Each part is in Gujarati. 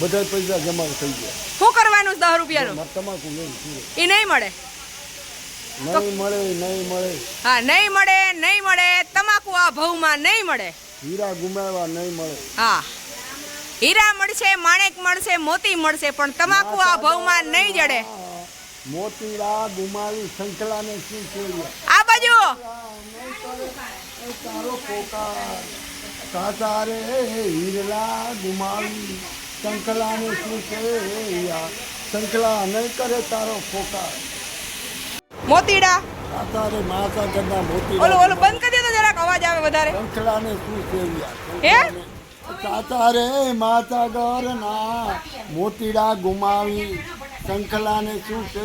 બધા પૈસા જમા થઈ ગયા. શું કરવાનું દસ રૂપિયાનું? તમાકુ નહીં એ નહીં મળે? નહીં મળે નહીં મળે. હા નહીં મળે નહીં મળે તમાકુ આ ભાવમાં નહીં મળે. હીરા ગુમાવ્યા નહીં મળે. હા. હીરા મળશે માણેક મળશે મોતી મળશે પણ તમાકુ આ ભાવમાં નહીં જડે. મોતીરા ગુમાવી સંકલાને શું કેવું આ બાજુ! તારો પોકાર. કાતારે હીરલા ગુમાવી. સંકલાને શું કેયા સંકલા નહીં કરે તારો ફોકા મોતીડા. તારે માતા કરના મોતી ઓલું ઓલું બંધ કરી દે તો જરાક અવાજ આવે વધારે. સંકલાને શું કેવ્યા હે? કાતારે માતા ગરના મોતીડા ગુમાવી. સંકલાને શું છે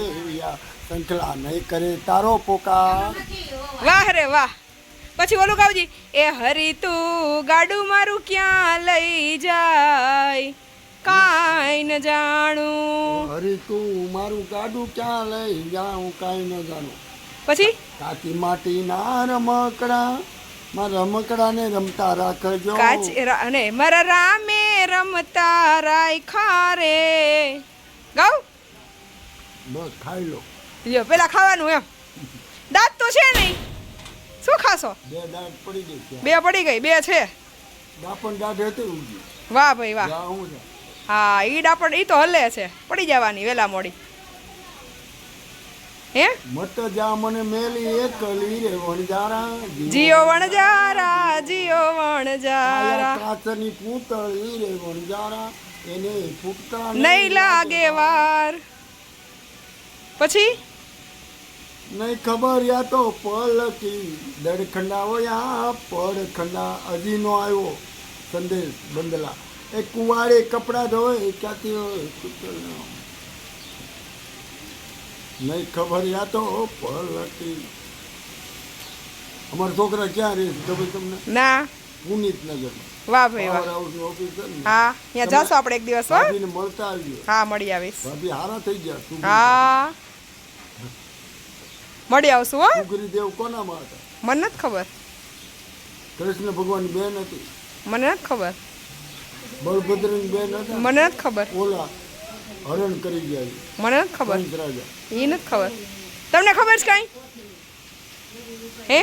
સંકલા નહીં કરે તારો પોકાર વાહ રે વાહ. પછી ઓલું ગાવજી એ હરી તું ગાડું મારું ક્યાં લઈ કાંઈ ન જાણું. હરી તું મારું ગાડું ક્યાં લઈ જાઉં કાંઈ ન જાણું. પછી? કાચી માટીના રમકડા મારા રમકડાને રમતા રાખજો. કાચ અને મારા રામે રમતા રાખ્યા રે. ગાવ બસ ખાઈ લો. લ્યો પેલા ખાવાનું એમ. દાંત તો છે નહીં. શું ખાશો? બે દાંત પડી ગઈ બે પડી ગઈ બે છે. દાપણ દાંત હતું. વાહ ભાઈ વાહ. હું છે હા ઈ ડાપણ ઈ તો હલે છે. પડી જવાની વેલા મોડી. હે? મત જા મને મેલી એકલી રે વણજારા જીઓ વણજારા જીઓ વણજારા કાચની પૂતળી રે વણજારા એને ફૂટતા નહીં લાગે વાર. પછી? નહીં ખબર યા તો પલકી દડખંડા હોયા પડખંડા હજી નો આવ્યો સંદેશ બંદલા. એ કુવાડે કપડાં ધોય ક્યાંથી હોય. નહીં ખબર યા તો પલકી અમારા છોકરા ક્યાં રહે છે? ખબર તમને? ના. પુનિત નગર વાહ ભાઈ વાહ. ઓફિસર હા ત્યાં જાશો આપણે એક દિવસ હો? ભાભીને મળતા હા મળી આવીશ. ભાભી હારા થઈ ગયા હા. મળી આવશું હો? સુગરી દેવ કોનામાં હતા મને નથી ખબર. કૃષ્ણ ભગવાન બેન હતી. મને નથી ખબર. બળભદ્રની બેન હતા. મને નથી ખબર. ઓલા હરણ કરી ગયા. મને નથી ખબર. એ નથી ખબર. તમને ખબર છે કાંઈ? હે?